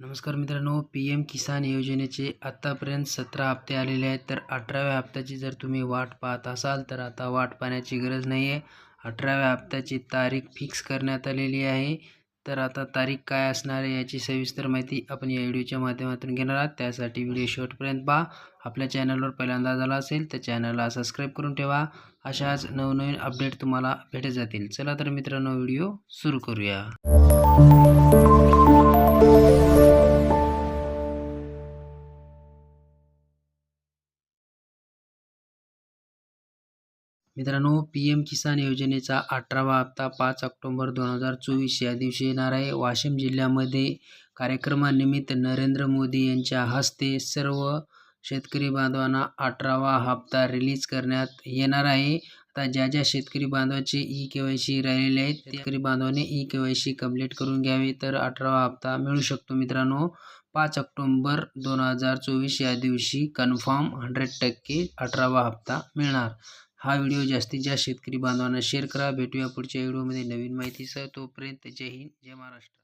नमस्कार मित्रांनो P M किसान योजनेचे आत्तापर्यंत सतरा हप्ते आलेले आहेत. तर अठराव्या हप्त्याची जर तुम्ही वाट पाहत असाल तर आता वाट पाहण्याची गरज नाही आहे अठराव्या हप्त्याची तारीख फिक्स करण्यात आलेली आहे. तर आता तारीख काय असणार आहे याची सविस्तर माहिती आपण या व्हिडिओच्या माध्यमातून घेणार आहात. त्यासाठी व्हिडिओ शेवटपर्यंत पहा. आपल्या चॅनलवर पहिल्यांदा झाला असेल तर चॅनलला सबस्क्राईब करून ठेवा. अशाच नवनवीन अपडेट तुम्हाला भेटत जातील. चला तर मित्रांनो व्हिडिओ सुरू करूया. मित्रांनो पी एम किसान योजनेचा अठरावा हप्ता पाच ऑक्टोंबर दोन हजार चोवीस या दिवशी येणार आहे. वाशिम जिल्ह्यामध्ये कार्यक्रमानिमित्त नरेंद्र मोदी यांच्या हस्ते सर्व शेतकरी बांधवांना अठरावा हप्ता रिलीज करण्यात येणार आहे. आता ज्या ज्या शेतकरी बांधवाचे ई के वाय सी राहिलेले आहेत शेतकरी बांधवाने E K Y C complete करून घ्यावे तर अठरावा हप्ता मिळू शकतो मित्रांनो. पाच ऑक्टोंबर दोन हजार चोवीस या दिवशी कन्फर्म हंड्रेड टक्के अठरावा हप्ता मिळणार. हा व्हिडिओ जास्तीत जास्त शेतकरी बांधवांना शेअर करा. भेटूया पुढच्या व्हिडिओमध्ये. नवीन माहितीसह तोपर्यंत जय हिंद जय महाराष्ट्र.